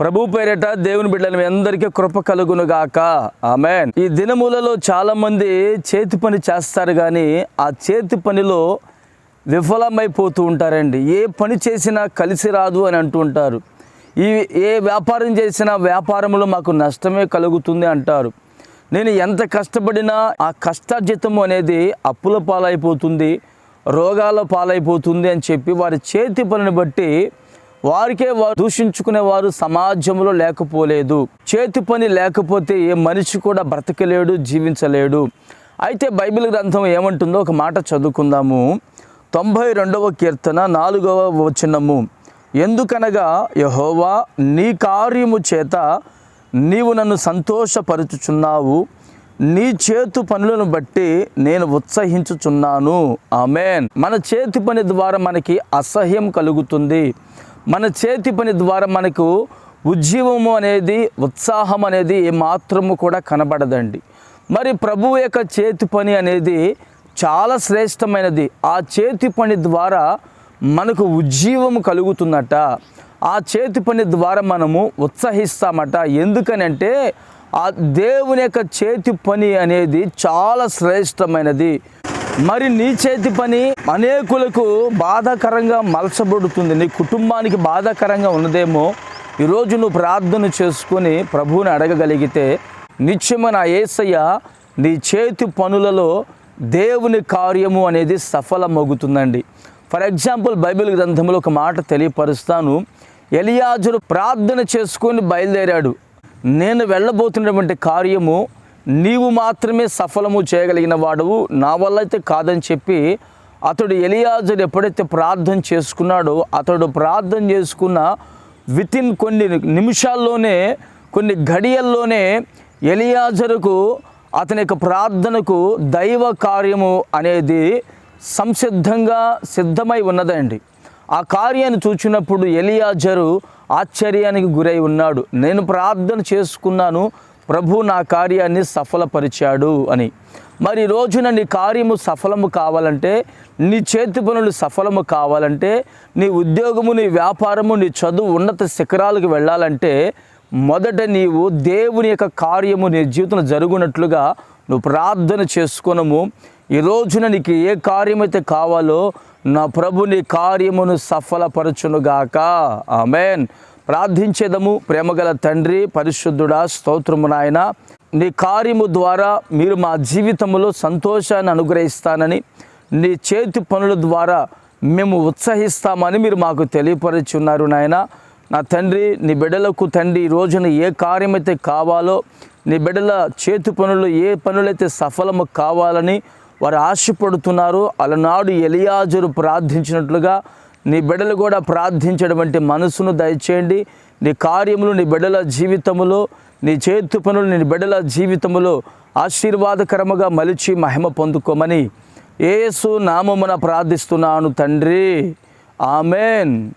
ప్రభు పేరిట దేవుని బిడ్డలు మీ అందరికీ కృప కలుగునుగాక ఆమెన్. ఈ దినములలో చాలా మంది చేతి పని చేస్తారు కానీ ఆ చేతి పనిలో విఫలమైపోతూ ఉంటారండి. ఏ పని చేసినా కలిసి రాదు అని అంటూ ఉంటారు. ఈ ఏ వ్యాపారం చేసినా వ్యాపారంలో మాకు నష్టమే కలుగుతుంది అంటారు. నేను ఎంత కష్టపడినా ఆ కష్టార్జితము అనేది అప్పుల పాలైపోతుంది రోగాల పాలైపోతుంది అని చెప్పి వారి చేతి పనిని బట్టి వారికే వారు దూషించుకునే వారు సమాజంలో లేకపోలేదు. చేతి పని లేకపోతే ఏ మనిషి కూడా బ్రతకలేడు జీవించలేడు. అయితే బైబిల్ గ్రంథం ఏమంటుందో ఒక మాట చదువుకుందాము. తొంభై రెండవ కీర్తన నాలుగవ వచనము. ఎందుకనగా యహోవా నీ కార్యము చేత నీవు నన్ను సంతోషపరుచుచున్నావు. నీ చేతు పనులను బట్టి నేను ఉత్సహించుచున్నాను. ఆమెన్. మన చేతి పని ద్వారా మనకి అసహ్యం కలుగుతుంది. మన చేతి పని ద్వారా మనకు ఉజ్జీవము అనేది ఉత్సాహం అనేది ఏమాత్రము కూడా కనబడదండి. మరి ప్రభువు యొక్క చేతి పని అనేది చాలా శ్రేష్టమైనది. ఆ చేతి పని ద్వారా మనకు ఉజ్జీవము కలుగుతుందట. ఆ చేతి పని ద్వారా మనము ఉత్సహిస్తామట. ఎందుకనంటే ఆ దేవుని యొక్క చేతి పని అనేది చాలా శ్రేష్టమైనది. మరి నీ చేతి పని అనేకులకు బాధాకరంగా మలచబడుతుంది. నీ కుటుంబానికి బాధాకరంగా ఉన్నదేమో ఈరోజు నువ్వు ప్రార్థన చేసుకొని ప్రభువుని అడగగలిగితే నిత్యమైన ఏసయ్య నీ చేతి పనులలో దేవుని కార్యము అనేది సఫలమవుతుందండి ఫర్ ఎగ్జాంపుల్ బైబిల్ గ్రంథంలో ఒక మాట తెలియపరుస్తాను. ఎలియాజును ప్రార్థన చేసుకొని బయలుదేరాడు. నేను వెళ్ళబోతున్నటువంటి కార్యము నీవు మాత్రమే సఫలము చేయగలిగిన వాడు నా వల్ల అయితే కాదని చెప్పి అతడు ఎలియాజర్ ఎప్పుడైతే ప్రార్థన చేసుకున్నాడో అతడు ప్రార్థన చేసుకున్న వితిన్ కొన్ని నిమిషాల్లోనే కొన్ని గడియల్లోనే ఎలియాజరుకు అతని యొక్క ప్రార్థనకు దైవ కార్యము అనేది సంసిద్ధంగా సిద్ధమై ఉన్నదండి. ఆ కార్యాన్ని చూచినప్పుడు ఎలియాజరు ఆశ్చర్యానికి గురై ఉన్నాడు. నేను ప్రార్థన చేసుకున్నాను ప్రభు నా కార్యాన్ని సఫలపరిచాడు అని. మరి రోజున నీ కార్యము సఫలము కావాలంటే నీ చేతి పనులు సఫలము కావాలంటే నీ ఉద్యోగము నీ వ్యాపారము నీ చదువు ఉన్నత శిఖరాలకు వెళ్ళాలంటే మొదట నీవు దేవుని యొక్క కార్యము నీ జీవితంలో జరుగునట్లుగా నువ్వు ప్రార్థన చేసుకునము. ఈ రోజున నీకు ఏ కార్యమైతే కావాలో నా ప్రభు నీ కార్యమును సఫలపరచునుగాక. ఆమెన్. ప్రార్థించేదము. ప్రేమగల తండ్రి పరిశుద్ధుడా స్తోత్రము నాయన. నీ కార్యము ద్వారా మీరు మా జీవితంలో సంతోషాన్ని అనుగ్రహిస్తానని నీ చేతి పనుల ద్వారా మేము ఉత్సహిస్తామని మీరు మాకు తెలియపరుచున్నారు నాయన. నా తండ్రి నీ బిడ్డలకు తండ్రి ఈ రోజున ఏ కార్యమైతే కావాలో నీ బిడ్డల చేతి పనులు ఏ పనులైతే సఫలము కావాలని వారు ఆశపడుతున్నారు. అలనాడు ఎలియాజరు ప్రార్థించినట్లుగా నీ బిడ్డలు కూడా ప్రార్థించడం మనసును దయచేయండి. నీ కార్యములు నీ బిడ్డల జీవితములో నీ చేతి పనులు నీ బిడ్డల జీవితములో ఆశీర్వాదకరముగా మలిచి మహిమ పొందుకోమని ఏసు నామమున ప్రార్థిస్తున్నాను తండ్రి. ఆమెన్.